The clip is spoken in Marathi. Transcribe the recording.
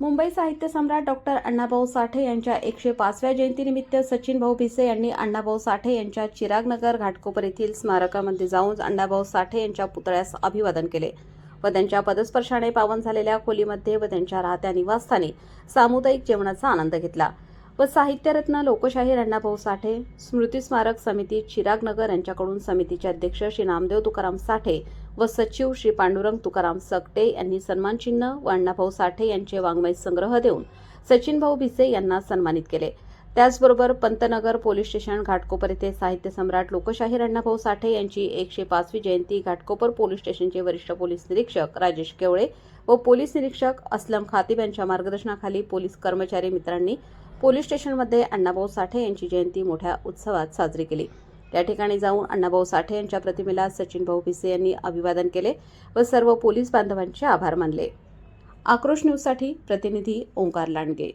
मुंबई साहित्य सम्राट डॉक्टर अण्णाभाऊ साठे यांच्या एकशे पाचव्या जयंतीनिमित्त सचिन भाऊ भिसे यांनी अण्णाभाऊ साठे यांच्या चिरागनगर घाटकोपर येथील स्मारकामध्ये जाऊन अण्णाभाऊ साठे यांच्या पुतळ्यास अभिवादन केले व त्यांच्या पदस्पर्शाने पावन झालेल्या खोलीमध्ये व त्यांच्या राहत्या निवासस्थानी सामुदायिक जेवणाचा आनंद घेतला. व साहित्यरत्न लोकशाहीर अण्णाभाऊ साठे स्मृती स्मारक समिती चिरागनगर यांच्याकडून समितीचे अध्यक्ष श्री नामदेव तुकाराम साठे व सचिव श्री पांडुरंग तुकाराम सकटे यांनी सन्मानचिन्ह व अण्णाभाऊ साठे यांचे वाङ्मय संग्रह देऊन सचिन भाऊ भिसे यांना सन्मानित केले. त्याचबरोबर पंतनगर पोलीस स्टेशन घाटकोपर येथे साहित्य सम्राट लोकशाहीर अण्णाभाऊ साठे यांची एकशे पाचवी जयंती घाटकोपर पोलीस स्टेशनचे वरिष्ठ पोलीस निरीक्षक राजेश केवळे व पोलीस निरीक्षक असलम खातीब यांच्या मार्गदर्शनाखाली पोलीस कर्मचारी मित्रांनी पोलीस स्टेशनमध्ये अण्णाभाऊ साठे यांची जयंती मोठ्या उत्सवात साजरी केली. त्या ठिकाणी जाऊन अण्णाभाऊ साठे यांच्या प्रतिमेला सचिन भाऊ भिसे यांनी अभिवादन केले व सर्व पोलीस बांधवांचे आभार मानले. आक्रोश न्यूजसाठी प्रतिनिधी ओंकार लांडगे.